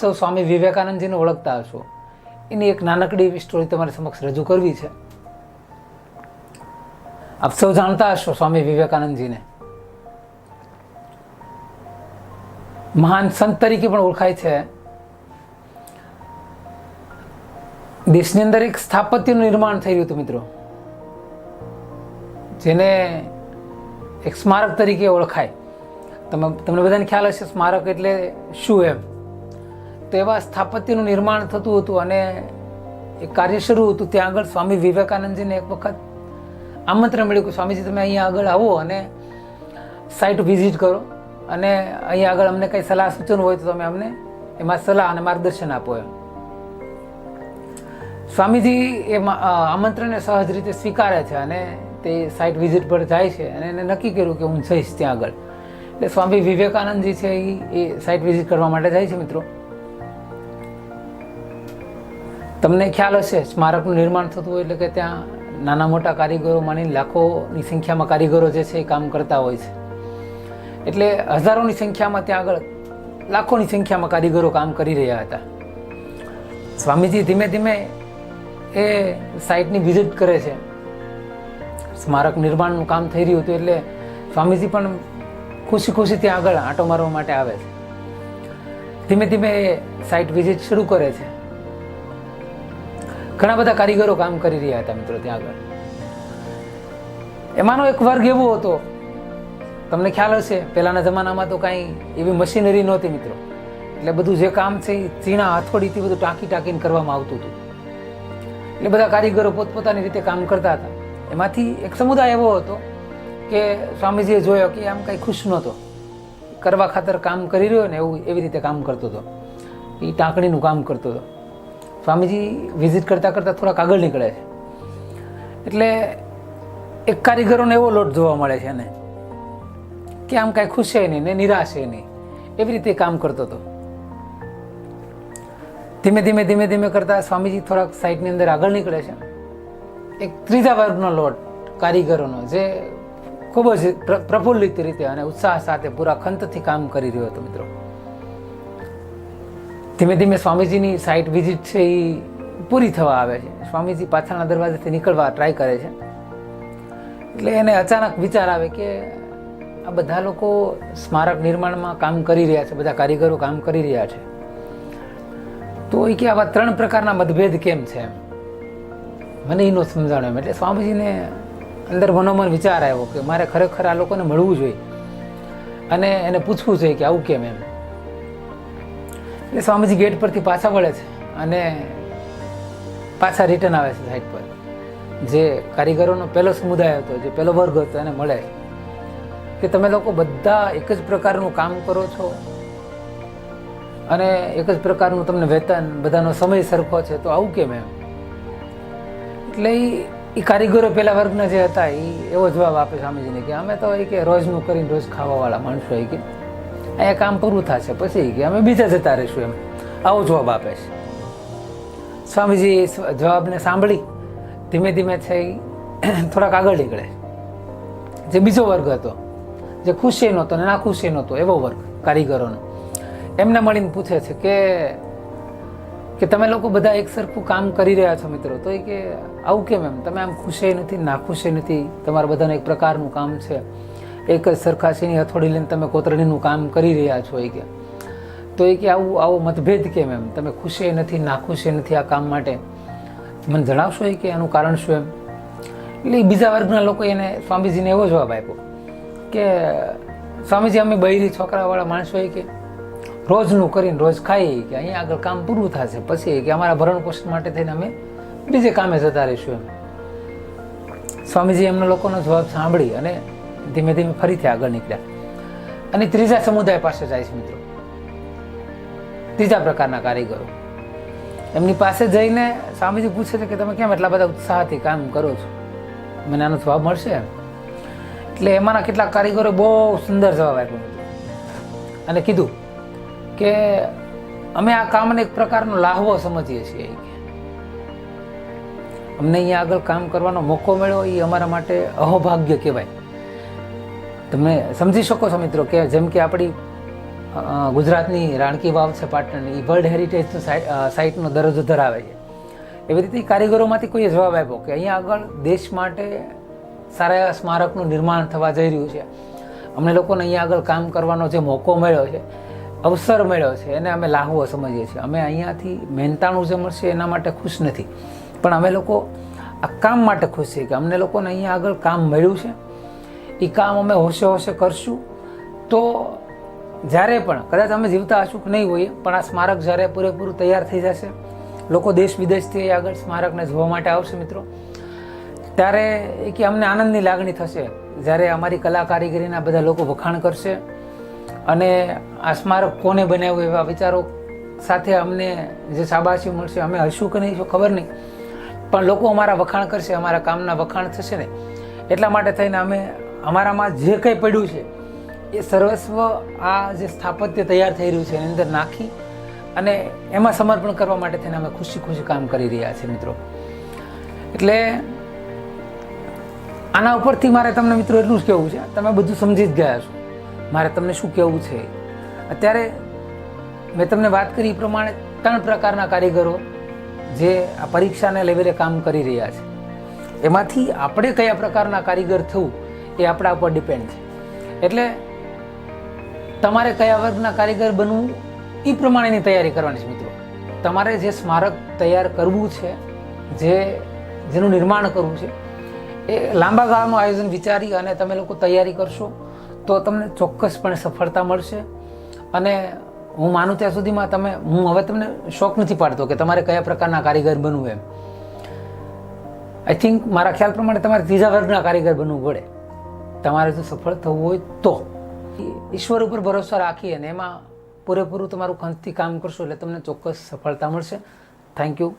સૌ સ્વામી વિવેકાનંદજીને ઓળખતા હશો. એની એક નાનકડી સ્ટોરી તમારી સમક્ષ રજૂ કરવી છે. આપ સૌ જાણતા હશો સ્વામી વિવેકાનંદજીને. મહાન સંત તરીકે પણ ઓળખાય છે. દેશની અંદર એક સ્થાપત્યનું નિર્માણ થઈ રહ્યું હતું મિત્રો. જેને એક સ્મારક તરીકે ઓળખાય. તમે તમને બધાને ખ્યાલ હશે, સ્મારક એટલે શું એમ? તો એવા સ્થાપત્યનું નિર્માણ થતું હતું અને એ કાર્ય શરૂ હતું, ત્યાં આગળ સ્વામી વિવેકાનંદજીને એક વખત આમંત્રણ મળ્યું કે, સ્વામીજી, તમે અહીંયા આગળ આવો અને સાઇટ વિઝિટ કરો અને અહીંયા આગળ અમને કંઈ સલાહ સૂચન હોય તો તમે અમને એમાં સલાહ અને માર્ગદર્શન આપો એમ. સ્વામીજી એ આમંત્રણને સહજ રીતે સ્વીકારે છે અને તે સાઇટ વિઝિટ પર જાય છે અને એને નક્કી કર્યું કે હું જઈશ ત્યાં આગળ. એટલે સ્વામી વિવેકાનંદજી છે એ સાઇટ વિઝિટ કરવા માટે જાય છે મિત્રો. તમને ખ્યાલ હશે, સ્મારકનું નિર્માણ થતું હોય એટલે કે ત્યાં નાના મોટા કારીગરો માની લાખોની સંખ્યામાં કારીગરો જે છે એ કામ કરતા હોય છે. એટલે હજારોની સંખ્યામાં ત્યાં આગળ લાખોની સંખ્યામાં કારીગરો કામ કરી રહ્યા હતા. સ્વામીજી ધીમે ધીમે એ સાઇટની વિઝિટ કરે છે. સ્મારક નિર્માણનું કામ થઈ રહ્યું હતું એટલે સ્વામીજી પણ ખુશી ખુશી ત્યાં આગળ આંટો મારવા માટે આવે છે. ધીમે ધીમે એ સાઇટ વિઝિટ શરૂ કરે છે. ઘણા બધા કારીગરો કામ કરી રહ્યા હતા મિત્રો ત્યાં આગળ. એમાંનો એક વર્ગ એવો હતો, તમને ખ્યાલ હશે, પહેલાના જમાનામાં તો કાંઈ એવી મશીનરી નહોતી મિત્રો. એટલે બધું જે કામ છે એ ચીણા હાથોડીથી બધું ટાંકી ટાંકીને કરવામાં આવતું હતું. એટલે બધા કારીગરો પોતપોતાની રીતે કામ કરતા હતા. એમાંથી એક સમુદાય એવો હતો કે સ્વામીજીએ જોયો કે આમ કંઈ ખુશ નહોતો. કરવા ખાતર કામ કરી રહ્યો ને એવું એવી રીતે કામ કરતો હતો. એ ટાંકણીનું કામ કરતો હતો. સ્વામીજી વિઝિટ કરતાં કરતાં થોડાક આગળ નીકળે છે. એટલે એક કારીગરોને એવો લોટ જોવા મળે છે એને કે આમ કાંઈ ખુશ છે નહીં ને નિરાશ છે નહીં. એવી રીતે કામ કરતો હતો. ધીમે ધીમે ધીમે ધીમે કરતાં સ્વામીજી થોડાક સાઈડની અંદર આગળ નીકળે છે. એક ત્રીજા વર્ગનો લોટ કારીગરોનો જે ખૂબ જ પ્ર- પ્રફુલ્લિત રીતે અને ઉત્સાહ સાથે પૂરા ખંતથી કામ કરી રહ્યો હતો મિત્રો. ધીમે ધીમે સ્વામીજીની સાઇટ વિઝિટ છે એ પૂરી થવા આવે છે. સ્વામીજી પાછળના દરવાજેથી નીકળવા ટ્રાય કરે છે. એટલે એને અચાનક વિચાર આવે કે આ બધા લોકો સ્મારક નિર્માણમાં કામ કરી રહ્યા છે, બધા કારીગરો કામ કરી રહ્યા છે. તો એ કે આવા ત્રણ પ્રકારના મતભેદ કેમ છે મને એનો સમજાણો એમ. એટલે સ્વામીજીને અંદર મનોમન વિચાર આવ્યો કે મારે ખરેખર આ લોકોને મળવું જોઈએ. અને એને પૂછવું જોઈએ કે આવું કેમ એમ? એટલે સ્વામીજી ગેટ પરથી પાછા વળે છે અને પાછા રિટર્ન આવે છે સાઈડ પર. જે કારીગરોનો પહેલો સમુદાય હતો, જે પહેલો વર્ગ હતો, એને મળે કે તમે લોકો બધા એક જ પ્રકારનું કામ કરો છો અને એક જ પ્રકારનું તમને વેતન, બધાનો સમય સરખો છે, તો આવું કેમ એમ? એટલે ઈ કારીગરો પેલા વર્ગના જે હતા એ એવો જવાબ આપે સ્વામીજીને કે અમે તો એ કે રોજનું કરીને રોજ ખાવાવાળા માણસો એ કે. અહીંયા કામ પૂરું થશે. પછી કે, અમે બીજા જતા રહીશું એમ. આવો જવાબ આપે છે. સ્વામીજી જવાબને સાંભળી, ધીમે ધીમે છે ઈ થોડાક આગળ નીકળે. જે બીજો વર્ગ હતો, જે ખુશી નહોતો ને ના ખુશી નહોતો, એવો વર્ગ, કારીગરોનો. એમને મળીને પૂછે છે કે કે તમે લોકો બધા એક સરખું કામ કરી રહ્યા છો મિત્રો? તો એ કે, આવું કેમ એમ? તમે આમ ખુશી નથી નાખુશી નથી. તમારા બધાનું એક પ્રકારનું કામ છે. એક જ સરખાશીની હથોડી લઈને તમે કોતરણીનું કામ કરી રહ્યા છો એ કે. તો એ કે આવું આવો મતભેદ કેમ એમ? તમે ખુશી નથી નાખુશી નથી આ કામ માટે? મને જણાવશો એ કે એનું કારણ શું એમ? એટલે બીજા વર્ગના લોકો એને સ્વામીજીને એવો જવાબ આપ્યો કે, સ્વામીજી, અમે બૈરી છોકરાવાળા માણસો એ કે, રોજનું કરીને રોજ ખાઈએ કે, અહીંયા આગળ કામ પૂરું થશે, પછી કે, અમારા ભરણ પોષણ માટે થઈને અમે બીજે કામે જતા રહીશું એમ. સ્વામીજી એમના લોકોનો જવાબ સાંભળી અને ધીમે ધીમે ફરીથી આગળ નીકળ્યા. અને ત્રીજા સમુદાય પાસે જાય છે મિત્રો. ત્રીજા પ્રકારના કારીગરો. એમની પાસે જઈને સ્વામીજી પૂછે છે કે તમે કેમ એટલા બધા ઉત્સાહથી કામ કરો છો? મને આનો જવાબ મળશે એટલે એમાંના કેટલાક કારીગરો બહુ સુંદર જવાબ આપ્યો અને કીધું કે અમે આ કામને એક પ્રકારનો લાહવો સમજીએ છીએ અમને અહીંયા આગળ કામ કરવાનો મોકો મળ્યો, એ અમારા માટે અહોભાગ્ય કહેવાય. તમે સમજી શકો છો મિત્રો કે જેમ કે આપણી ગુજરાતની રાણકી વાવ છે પાટણની, એ વર્લ્ડ હેરિટેજ સાઇટનો દરજ્જો ધરાવે છે. એવી રીતે કારીગરોમાંથી કોઈએ જવાબ આપ્યો કે અહીંયા આગળ દેશ માટે સારા એવા સ્મારકનું નિર્માણ થવા જઈ રહ્યું છે. અમને લોકોને અહીંયા આગળ કામ કરવાનો જે મોકો મળ્યો છે, અવસર મળ્યો છે, એને અમે લાહવો સમજીએ છીએ. અમે અહીંયાથી મહેનતાણું જે મળશે એના માટે ખુશ નથી. પણ અમે લોકો આ કામ માટે ખુશ છીએ કે અમને લોકોને અહીંયા આગળ કામ મળ્યું છે. એ કામ અમે હોશે હોશે કરશું. તો જ્યારે પણ, કદાચ અમે જીવતા હશું કે નહીં હોઈએ, પણ આ સ્મારક જ્યારે પૂરેપૂરું તૈયાર થઈ જશે, લોકો દેશ વિદેશથી આગળ સ્મારકને જોવા માટે આવશે મિત્રો, ત્યારે એ કે અમને આનંદની લાગણી થશે જ્યારે અમારી કલા કારીગરીના બધા લોકો વખાણ કરશે અને આ સ્મારક કોને બનાવ્યું એવા વિચારો સાથે અમને જે શાબાશી મળશે, અમે હશું કે નહીં ખબર નહીં, પણ લોકો અમારા વખાણ કરશે, અમારા કામના વખાણ થશે ને, એટલા માટે થઈને અમે અમારામાં જે કંઈ પડ્યું છે, એ સર્વસ્વ આ જે સ્થાપત્ય તૈયાર થઈ રહ્યું છે, એની અંદર નાખી અને એમાં સમર્પણ કરવા માટે થઈને અમે ખુશી ખુશી કામ કરી રહ્યા છીએ મિત્રો. એટલે આના ઉપરથી મારે તમને મિત્રો એટલું જ કહેવું છે, તમે બધું સમજી જ ગયા છો. મારે તમને શું કહેવું છે? અત્યારે મેં તમને વાત કરી એ પ્રમાણે ત્રણ પ્રકારના કારીગરો જે આ પરીક્ષાને લેવલે કામ કરી રહ્યા છે. એમાંથી આપણે કયા પ્રકારના કારીગર થવું? એ આપણા ઉપર ડિપેન્ડ છે. એટલે તમારે કયા વર્ગના કારીગર બનવું એ પ્રમાણેની તૈયારી કરવાની છે મિત્રો. તમારે જે સ્મારક તૈયાર કરવું છે, જે, જેનું નિર્માણ કરવું છે, એ લાંબા ગાળાનું આયોજન વિચારી અને તમે લોકો તૈયારી કરશો, તો તમને ચોક્કસપણે સફળતા મળશે. અને હું માનું ત્યાં સુધીમાં તમે, હું હવે તમને શોખ નથી પાડતો કે તમારે કયા પ્રકારના કારીગર બનવું એમ. આઈ થિંક મારા ખ્યાલ પ્રમાણે તમારે ત્રીજા વર્ગના કારીગર બનવું પડે. તમારે જો સફળ થવું હોય તો. ઈશ્વર ઉપર ભરોસો રાખી અને એમાં પૂરેપૂરું તમારું ખંતથી કામ કરશો એટલે તમને ચોક્કસ સફળતા મળશે. Thank you